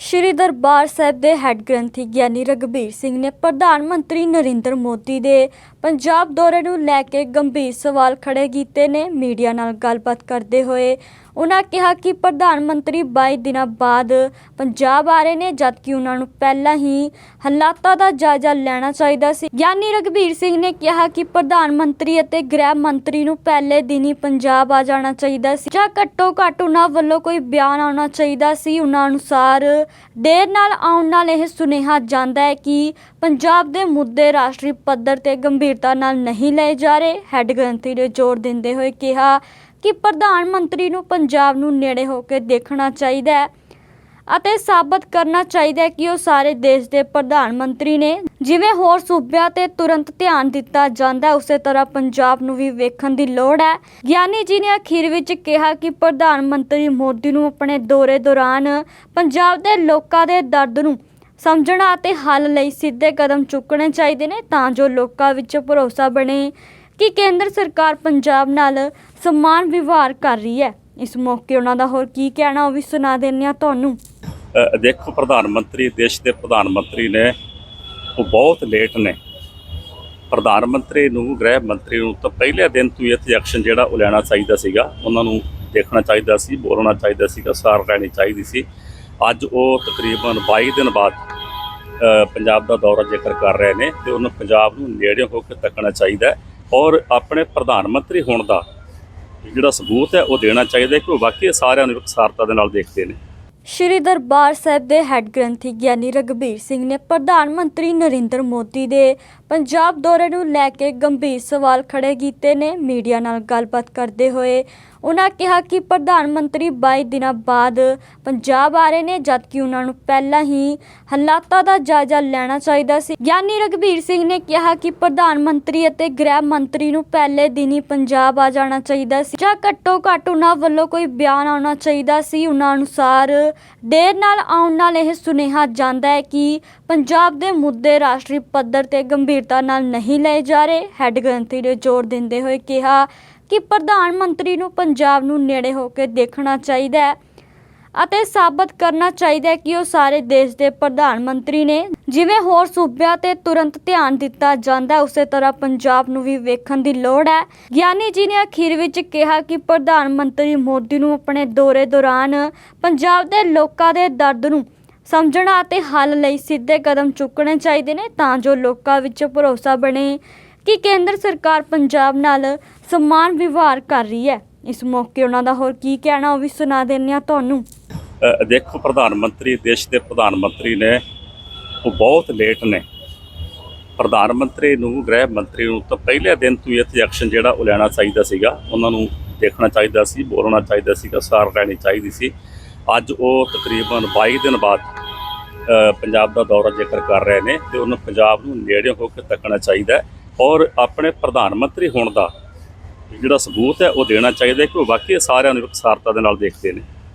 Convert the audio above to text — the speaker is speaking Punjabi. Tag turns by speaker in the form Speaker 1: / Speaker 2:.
Speaker 1: ਸ਼੍ਰੀ ਦਰਬਾਰ ਸਾਹਿਬ ਦੇ ਹੈੱਡ ਗ੍ਰੰਥੀ ਗਿਆਨੀ ਰਗਬੀਰ ਸਿੰਘ ਨੇ ਪ੍ਰਧਾਨ ਮੰਤਰੀ ਨਰਿੰਦਰ ਮੋਦੀ ਦੇ ਪੰਜਾਬ ਦੌਰੇ ਨੂੰ ਲੈ ਕੇ ਗੰਭੀਰ ਸਵਾਲ ਖੜੇ ਕੀਤੇ ਨੇ। ਮੀਡੀਆ ਨਾਲ ਗੱਲਬਾਤ ਕਰਦੇ ਹੋਏ ਉਹਨਾਂ ਕਿਹਾ ਕਿ ਪ੍ਰਧਾਨ ਮੰਤਰੀ 22 ਦਿਨਾਂ ਬਾਅਦ ਪੰਜਾਬ ਆ ਰਹੇ ਨੇ, ਜਦਕਿ ਉਹਨਾਂ ਨੂੰ ਪਹਿਲਾਂ ਹੀ ਹਾਲਾਤਾਂ ਦਾ ਜਾਇਜ਼ਾ ਲੈਣਾ ਚਾਹੀਦਾ ਸੀ। ਗਿਆਨੀ ਰਗਬੀਰ ਸਿੰਘ ਨੇ ਕਿਹਾ ਕਿ ਪ੍ਰਧਾਨ ਮੰਤਰੀ ਅਤੇ ਗ੍ਰਹਿ ਮੰਤਰੀ ਨੂੰ ਪਹਿਲੇ ਦਿਨ ਹੀ ਪੰਜਾਬ ਆ ਜਾਣਾ ਚਾਹੀਦਾ ਸੀ, ਜਾਂ ਘੱਟੋ ਘੱਟ ਉਹਨਾਂ ਵੱਲੋਂ ਕੋਈ ਬਿਆਨ ਆਉਣਾ ਚਾਹੀਦਾ ਸੀ। ਉਹਨਾਂ ਅਨੁਸਾਰ ਦੇਰ ਨਾਲ ਆਉਣ ਨਾਲ ਇਹ ਸੁਨੇਹਾ ਜਾਂਦਾ ਹੈ ਕਿ ਪੰਜਾਬ ਦੇ ਮੁੱਦੇ ਰਾਸ਼ਟਰੀ ਪੱਧਰ ਤੇ ਗੰਭੀਰਤਾ ਨਾਲ ਨਹੀਂ ਲਏ ਜਾ ਰਹੇ। ਹੈੱਡ ਗ੍ਰੰਥੀ ਨੇ ਜ਼ੋਰ ਦਿੰਦੇ ਹੋਏ ਕਿਹਾ ਕਿ ਪ੍ਰਧਾਨ ਮੰਤਰੀ ਨੂੰ ਪੰਜਾਬ ਨੂੰ ਨੇੜੇ ਹੋ ਕੇ ਦੇਖਣਾ ਚਾਹੀਦਾ ਹੈ ਅਤੇ ਸਾਬਤ ਕਰਨਾ ਚਾਹੀਦਾ ਹੈ ਕਿ ਉਹ ਸਾਰੇ ਦੇਸ਼ ਦੇ ਪ੍ਰਧਾਨ ਮੰਤਰੀ ਨੇ ਜਿਵੇਂ ਹੋਰ ਸੂਬਿਆਂ ਤੇ ਤੁਰੰਤ ਧਿਆਨ ਦਿੱਤਾ ਜਾਂਦਾ ਉਸੇ ਤਰ੍ਹਾਂ ਪੰਜਾਬ ਨੂੰ ਵੀ ਵੇਖਣ ਦੀ ਲੋੜ ਹੈ। ਗਿਆਨੀ ਜੀ ਨੇ ਅਖੀਰ ਵਿੱਚ ਕਿਹਾ ਕਿ ਪ੍ਰਧਾਨ ਮੰਤਰੀ ਮੋਦੀ ਨੂੰ ਆਪਣੇ ਦੌਰੇ ਦੌਰਾਨ ਪੰਜਾਬ ਦੇ ਲੋਕਾਂ ਦੇ ਦਰਦ ਨੂੰ ਸਮਝਣਾ ਅਤੇ ਹੱਲ ਲਈ ਸਿੱਧੇ ਕਦਮ ਚੁੱਕਣੇ ਚਾਹੀਦੇ ਨੇ, ਤਾਂ ਜੋ ਲੋਕਾਂ ਵਿੱਚ ਭਰੋਸਾ ਬਣੇ। ਕਿ ਕੇਂਦਰ ਸਰਕਾਰ ਪੰਜਾਬ ਨਾਲ ਸਮਾਨ ਵਿਵਹਾਰ ਕਰ ਰਹੀ ਹੈ। ਇਸ ਮੌਕੇ ਉਹਨਾਂ ਦਾ ਹੋਰ ਕੀ ਕਹਿਣਾ, ਉਹ ਵੀ ਸੁਣਾ ਦਿੰਦੇ ਹਾਂ ਤੁਹਾਨੂੰ।
Speaker 2: ਦੇਖੋ, ਪ੍ਰਧਾਨ ਮੰਤਰੀ, ਦੇਸ਼ ਦੇ ਪ੍ਰਧਾਨ ਮੰਤਰੀ ਨੇ ਉਹ ਬਹੁਤ ਲੇਟ ਨੇ। ਪ੍ਰਧਾਨ ਮੰਤਰੀ ਨੂੰ, ਗ੍ਰਹਿ ਮੰਤਰੀ ਨੂੰ ਤਾਂ ਪਹਿਲੇ ਦਿਨ ਤੋਂ ਹੀ ਇੱਥੇ ਐਕਸ਼ਨ ਜਿਹੜਾ ਉਹ ਲੈਣਾ ਚਾਹੀਦਾ ਸੀਗਾ। ਉਹਨਾਂ ਨੂੰ ਦੇਖਣਾ ਚਾਹੀਦਾ ਸੀ, ਬੋਲਣਾ ਚਾਹੀਦਾ ਸੀਗਾ, ਸਾਰ ਲੈਣੀ ਚਾਹੀਦੀ ਸੀ। ਅੱਜ ਉਹ ਤਕਰੀਬਨ 22 ਦਿਨ ਬਾਅਦ ਪੰਜਾਬ ਦਾ ਦੌਰਾ ਜ਼ਿਕਰ ਕਰ ਰਹੇ ਨੇ, ਤੇ ਉਹਨੂੰ ਪੰਜਾਬ ਨੂੰ ਨੇੜੇ ਹੋ ਕੇ ਤੱਕਣਾ ਚਾਹੀਦਾ ਔਰ ਆਪਣੇ ਪ੍ਰਧਾਨ ਮੰਤਰੀ ਹੋਣ ਦਾ ਜਿਹੜਾ ਸਬੂਤ ਹੈ, ਉਹ ਦੇਣਾ ਚਾਹੀਦਾ ਕਿ ਉਹ ਵਾਕਈ ਸਾਰਿਆਂ ਨੂੰ ਇਕਸਾਰਤਾ ਦੇ ਨਾਲ ਦੇਖਦੇ ਨੇ।
Speaker 1: ਸ਼੍ਰੀ ਦਰਬਾਰ ਸਾਹਿਬ ਦੇ ਹੈੱਡ ਗ੍ਰੰਥੀ ਗਿਆਨੀ ਰਗਬੀਰ ਸਿੰਘ ਨੇ ਪ੍ਰਧਾਨ ਮੰਤਰੀ ਨਰਿੰਦਰ ਮੋਦੀ ਦੇ ਪੰਜਾਬ ਦੌਰੇ ਨੂੰ ਲੈ ਕੇ ਗੰਭੀਰ ਸਵਾਲ ਖੜੇ ਕੀਤੇ ਨੇ। ਮੀਡੀਆ ਨਾਲ ਗੱਲਬਾਤ ਕਰਦੇ ਹੋਏ ਉਹਨਾਂ ਕਿਹਾ ਕਿ ਪ੍ਰਧਾਨ ਮੰਤਰੀ 22 ਦਿਨਾਂ ਬਾਅਦ ਪੰਜਾਬ ਆ ਰਹੇ ਨੇ, ਜਦਕਿ ਉਹਨਾਂ ਨੂੰ ਪਹਿਲਾਂ ਹੀ ਹਾਲਾਤਾਂ ਦਾ ਜਾਇਜ਼ਾ ਲੈਣਾ ਚਾਹੀਦਾ ਸੀ। ਗਿਆਨੀ ਰਗਬੀਰ ਸਿੰਘ ਨੇ ਕਿਹਾ ਕਿ ਪ੍ਰਧਾਨ ਮੰਤਰੀ ਅਤੇ ਗ੍ਰਹਿ ਮੰਤਰੀ ਨੂੰ ਪਹਿਲੇ ਦਿਨ ਹੀ ਪੰਜਾਬ ਆ ਜਾਣਾ ਚਾਹੀਦਾ ਸੀ, ਜਾਂ ਘੱਟੋ ਘੱਟ ਉਹਨਾਂ ਵੱਲੋਂ ਕੋਈ ਬਿਆਨ ਆਉਣਾ ਚਾਹੀਦਾ ਸੀ। ਉਹਨਾਂ ਅਨੁਸਾਰ ਦੇਰ ਨਾਲ ਆਉਣ ਨਾਲ ਇਹ ਸੁਨੇਹਾ ਜਾਂਦਾ ਹੈ ਕਿ ਪੰਜਾਬ ਦੇ ਮੁੱਦੇ ਰਾਸ਼ਟਰੀ ਪੱਧਰ ਤੇ ਗੰਭੀਰਤਾ ਨਾਲ ਨਹੀਂ ਲਏ ਜਾ ਰਹੇ। ਹੈੱਡ ਗ੍ਰੰਥੀ ਨੇ ਜ਼ੋਰ ਦਿੰਦੇ ਹੋਏ ਕਿਹਾ ਕਿ ਪ੍ਰਧਾਨ ਮੰਤਰੀ ਨੂੰ ਪੰਜਾਬ ਨੂੰ ਨੇੜੇ ਹੋ ਕੇ ਦੇਖਣਾ ਚਾਹੀਦਾ ਹੈ ਅਤੇ ਸਾਬਤ ਕਰਨਾ ਚਾਹੀਦਾ ਹੈ ਕਿ ਉਹ ਸਾਰੇ ਦੇਸ਼ ਦੇ ਪ੍ਰਧਾਨ ਮੰਤਰੀ ਨੇ ਜਿਵੇਂ ਹੋਰ ਸੂਬਿਆਂ ਤੇ ਤੁਰੰਤ ਧਿਆਨ ਦਿੱਤਾ ਜਾਂਦਾ ਹੈ, ਉਸੇ ਤਰ੍ਹਾਂ ਪੰਜਾਬ ਨੂੰ ਵੀ ਵੇਖਣ ਦੀ ਲੋੜ ਹੈ। ਗਿਆਨੀ ਜੀ ਨੇ ਅਖੀਰ ਵਿੱਚ ਕਿਹਾ ਕਿ ਪ੍ਰਧਾਨ ਮੰਤਰੀ ਮੋਦੀ ਨੂੰ ਆਪਣੇ ਦੌਰੇ ਦੌਰਾਨ ਪੰਜਾਬ ਦੇ ਲੋਕਾਂ ਦੇ ਦਰਦ ਨੂੰ ਸਮਝਣਾ ਅਤੇ ਹੱਲ ਲਈ ਸਿੱਧੇ ਕਦਮ ਚੁੱਕਣੇ ਚਾਹੀਦੇ ਨੇ ਤਾਂ ਜੋ ਲੋਕਾਂ ਵਿੱਚ ਭਰੋਸਾ ਬਣੇ। ਕਿ ਕੇਂਦਰ ਸਰਕਾਰ ਪੰਜਾਬ ਨਾਲ ਸਮਾਨ ਵਿਵਹਾਰ ਕਰ ਰਹੀ ਹੈ। ਇਸ ਮੌਕੇ ਉਹਨਾਂ ਦਾ ਹੋਰ ਕੀ ਕਹਿਣਾ, ਉਹ ਵੀ ਸੁਣਾ ਦਿੰਦੇ ਹਾਂ ਤੁਹਾਨੂੰ।
Speaker 2: ਦੇਖੋ, ਪ੍ਰਧਾਨ ਮੰਤਰੀ, ਦੇਸ਼ ਦੇ ਪ੍ਰਧਾਨ ਮੰਤਰੀ ਨੇ, ਉਹ ਬਹੁਤ ਲੇਟ ਨੇ। ਪ੍ਰਧਾਨ ਮੰਤਰੀ ਨੂੰ, ਗ੍ਰਹਿ ਮੰਤਰੀ ਨੂੰ ਤਾਂ ਪਹਿਲੇ ਦਿਨ ਤੋਂ ਹੀ ਇੱਥੇ ਐਕਸ਼ਨ ਜਿਹੜਾ ਉਹ ਲੈਣਾ ਚਾਹੀਦਾ ਸੀਗਾ। ਉਹਨਾਂ ਨੂੰ ਦੇਖਣਾ ਚਾਹੀਦਾ ਸੀ, ਬੋਲਣਾ ਚਾਹੀਦਾ ਸੀਗਾ, ਸਾਰ ਲੈਣੀ ਚਾਹੀਦੀ ਸੀ। ਅੱਜ ਉਹ ਤਕਰੀਬਨ 22 ਦਿਨ ਬਾਅਦ ਪੰਜਾਬ ਦਾ ਦੌਰਾ ਜੇਕਰ ਕਰ ਰਹੇ ਨੇ, ਤੇ ਉਹਨੂੰ ਪੰਜਾਬ ਨੂੰ ਨੇੜੇ ਹੋ ਕੇ ਤੱਕਣਾ ਚਾਹੀਦਾ ਹੈ। ਔਰ ਆਪਣੇ ਪ੍ਰਧਾਨ ਮੰਤਰੀ ਹੋਣ ਦਾ ਜਿਹੜਾ ਸਬੂਤ ਹੈ ਉਹ ਦੇਣਾ ਚਾਹੀਦਾ ਕਿ ਉਹ ਵਾਕਈ ਸਾਰਿਆਂ ਨੂੰ ਇਕਸਾਰਤਾ ਦੇ ਨਾਲ ਦੇਖਦੇ ਨੇ।